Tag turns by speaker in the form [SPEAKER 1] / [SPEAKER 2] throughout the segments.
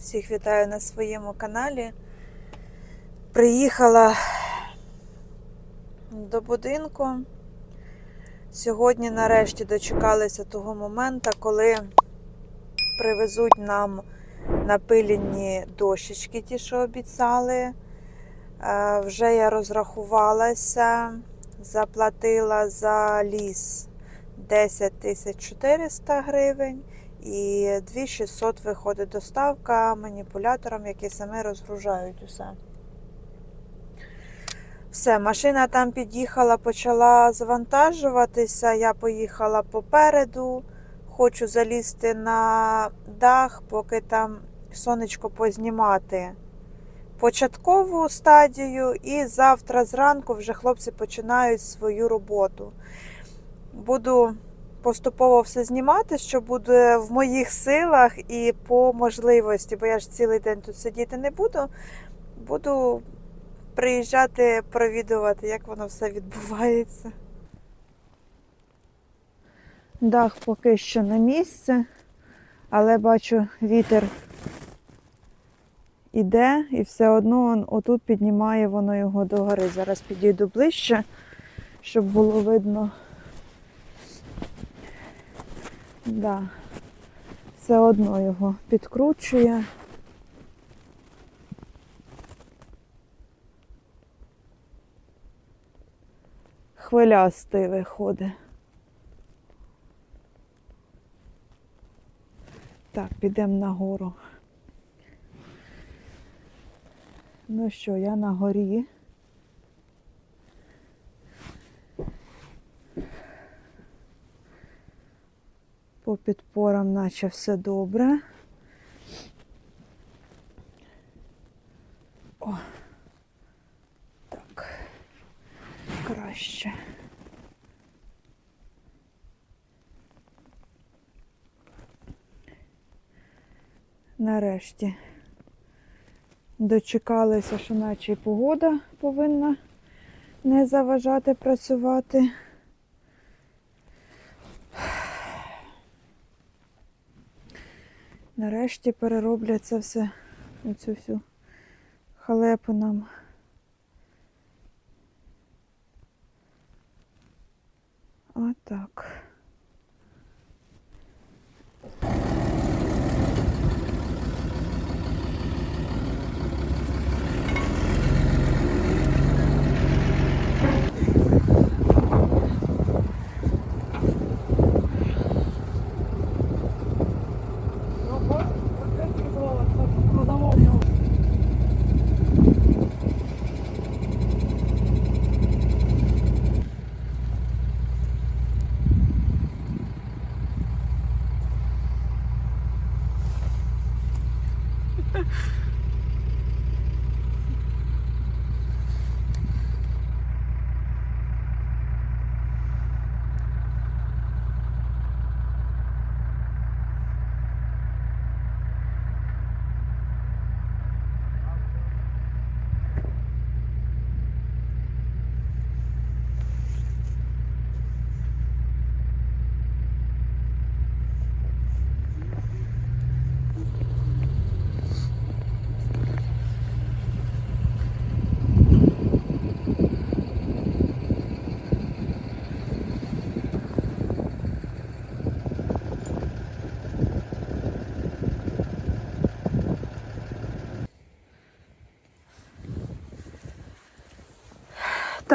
[SPEAKER 1] Всіх вітаю на своєму каналі. Приїхала до будинку. Сьогодні нарешті дочекалися того моменту, коли привезуть нам напилені дощечки, ті, що обіцяли. Е, Вже я розрахувалася, заплатила за ліс 10 тисяч 400 гривень. І 2600 виходить доставка маніпуляторам, які самі розгружають усе. Все, машина там під'їхала, почала завантажуватися. Я поїхала попереду. Хочу залізти на дах, поки там сонечко познімати початкову стадію, і завтра зранку вже хлопці починають свою роботу. Буду поступово все знімати, що буде в моїх силах і по можливості, бо я ж цілий день тут сидіти не буду. Буду приїжджати, провідувати, як воно все відбувається. Дах поки що на місце, але бачу, вітер іде і все одно он отут піднімає воно його догори. Зараз підійду ближче, щоб було видно. Да. Все одно його підкручує. Хвилястий виходить. Так, підемо нагору. Ну що, я на горі. По підпорам наче все добре. О, так, краще. Нарешті дочекалися, що наче і погода повинна не заважати працювати. Нарешті перероблять це все, оцю всю халепу нам. Отак. Ha ha ha.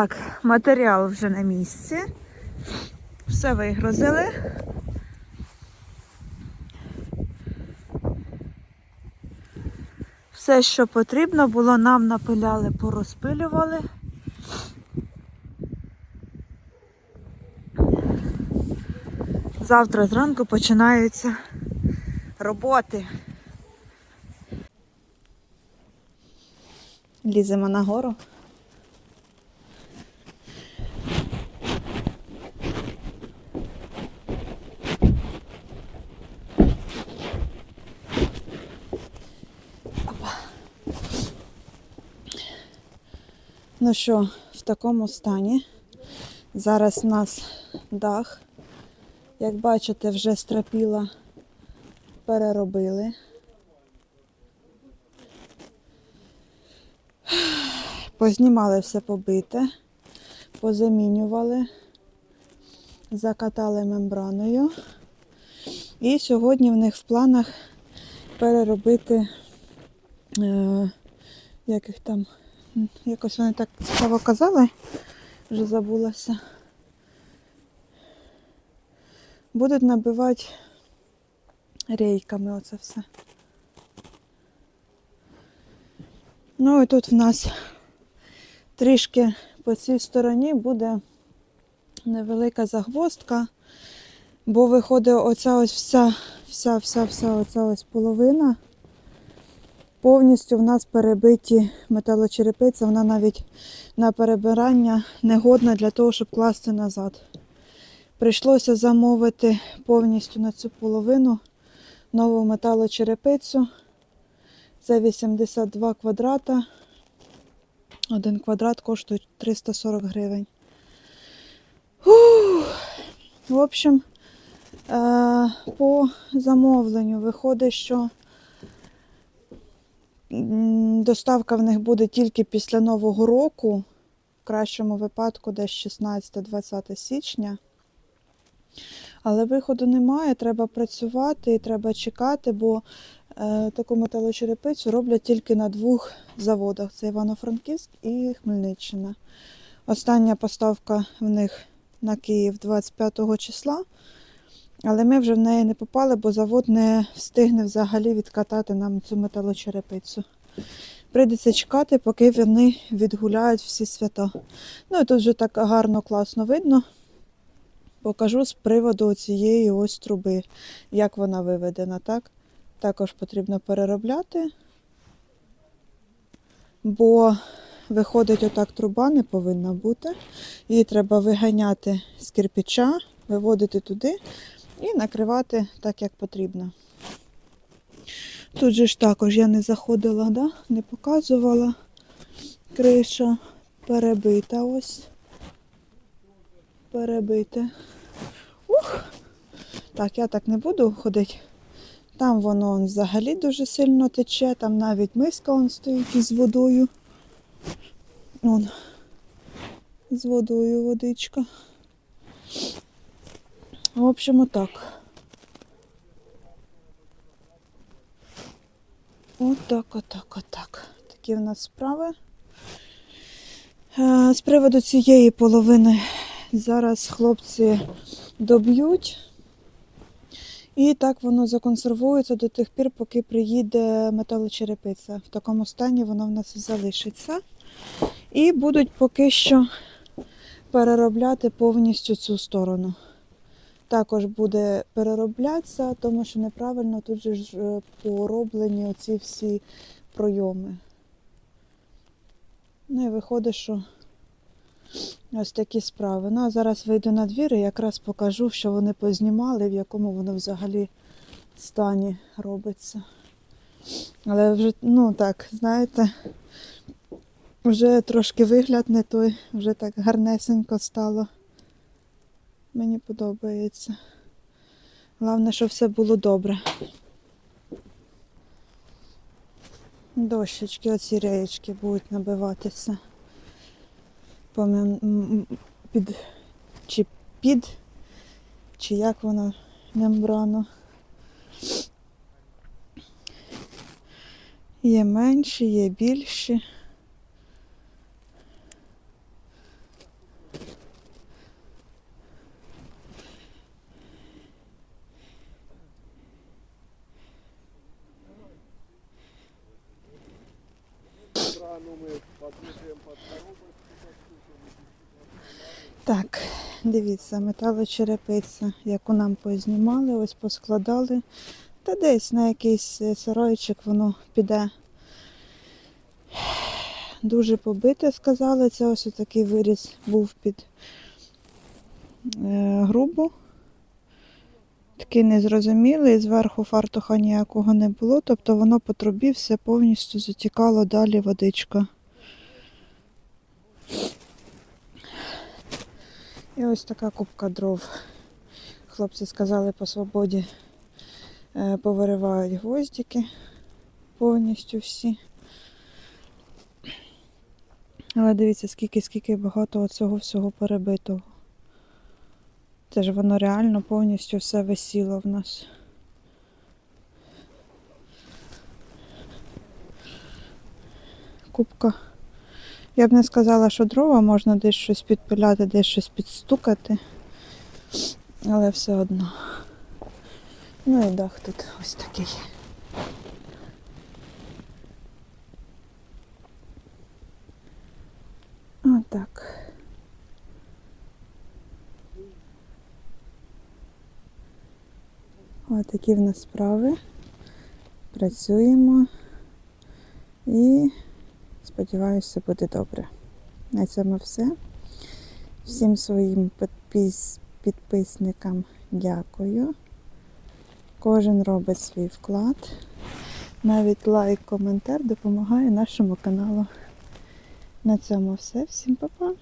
[SPEAKER 1] Так, матеріал вже на місці. Все вигрузили. Все, що потрібно було, нам напиляли, порозпилювали. Завтра зранку починаються роботи. Ліземо нагору. Звичайно, що в такому стані. Зараз у нас дах. Як бачите, вже стропіла переробили. Познімали все побите, позамінювали, закатали мембраною. І сьогодні в них в планах переробити е, яких там якось вони так цікаво казали, вже забулася. Будуть набивати рейками оце все. Ну і тут в нас трішки по цій стороні буде невелика загвоздка, бо виходить оця ось вся, вся, вся, вся оця ось половина. Повністю в нас перебиті металочерепиця, вона навіть на перебирання негодна для того, щоб класти назад. Прийшлося замовити повністю на цю половину нову металочерепицю. Це 82 квадрата. Один квадрат коштує 340 гривень. Ух. В общем, е, по замовленню виходить, що доставка в них буде тільки після Нового року, в кращому випадку десь 16-20 січня. Але виходу немає, треба працювати і треба чекати, бо е, таку металочерепицю роблять тільки на двох заводах: це Івано-Франківськ і Хмельниччина. Остання поставка в них на Київ 25 числа, але ми вже в неї не попали, бо завод не встигне взагалі відкатати нам цю металочерепицю. Прийдеться чекати, поки вони відгуляють всі свята. Ну і тут вже так гарно, класно видно. Покажу з приводу цієї ось труби, як вона виведена, так? Також потрібно переробляти, бо виходить, отак труба не повинна бути. Її треба виганяти з кирпича, виводити туди і накривати так, як потрібно. Тут же ж також я не заходила, да? не показувала. Криша перебита ось. Перебите. Ух! Так, я так не буду ходити. Там воно он, взагалі дуже сильно тече, там навіть миска он стоїть із водою. Вон, з водою водичка. В общем, отак. Отак, отак, отак. Такі в нас справи. Е, З приводу цієї половини зараз хлопці доб'ють. І так воно законсервується до тих пір, поки приїде металочерепиця. В такому стані воно в нас залишиться. І будуть поки що переробляти повністю цю сторону. Також буде перероблятися, тому що неправильно тут же ж е, пороблені оці всі пройоми. Ну і виходить, що ось такі справи. Ну а зараз вийду на двір і якраз покажу, що вони познімали, в якому воно взагалі стані робиться. Але вже, ну так, знаєте, вже трошки вигляд не той, вже так гарнесенько стало. Мені подобається. Головне, щоб все було добре. Дощечки, оці реєчки будуть набиватися. Під, чи під, чи як воно мембрану. Є менші, є більші. Так, дивіться, металочерепиця, яку нам познімали, ось поскладали. Та десь на якийсь е, сарайчик воно піде. Дуже побите, сказали. Це ось такий виріз був під е, грубу. Такий незрозумілий, зверху фартуха ніякого не було, тобто воно по трубі все повністю затікало далі водичка. І ось така кубка дров. Хлопці сказали по свободі е, повиривають гвоздики повністю всі. Але дивіться, скільки, скільки багато цього всього перебитого. Це ж воно реально повністю все висіло в нас. Кубка. Я б не сказала, що дрова можна десь щось підпиляти, десь щось підстукати. Але все одно. Ну і дах тут ось такий. Отак. Ось такі в нас справи. Працюємо і сподіваюся, буде добре. На цьому все. Всім своїм підпис- підписникам дякую. Кожен робить свій вклад. Навіть лайк, коментар допомагає нашому каналу. На цьому все. Всім па-па!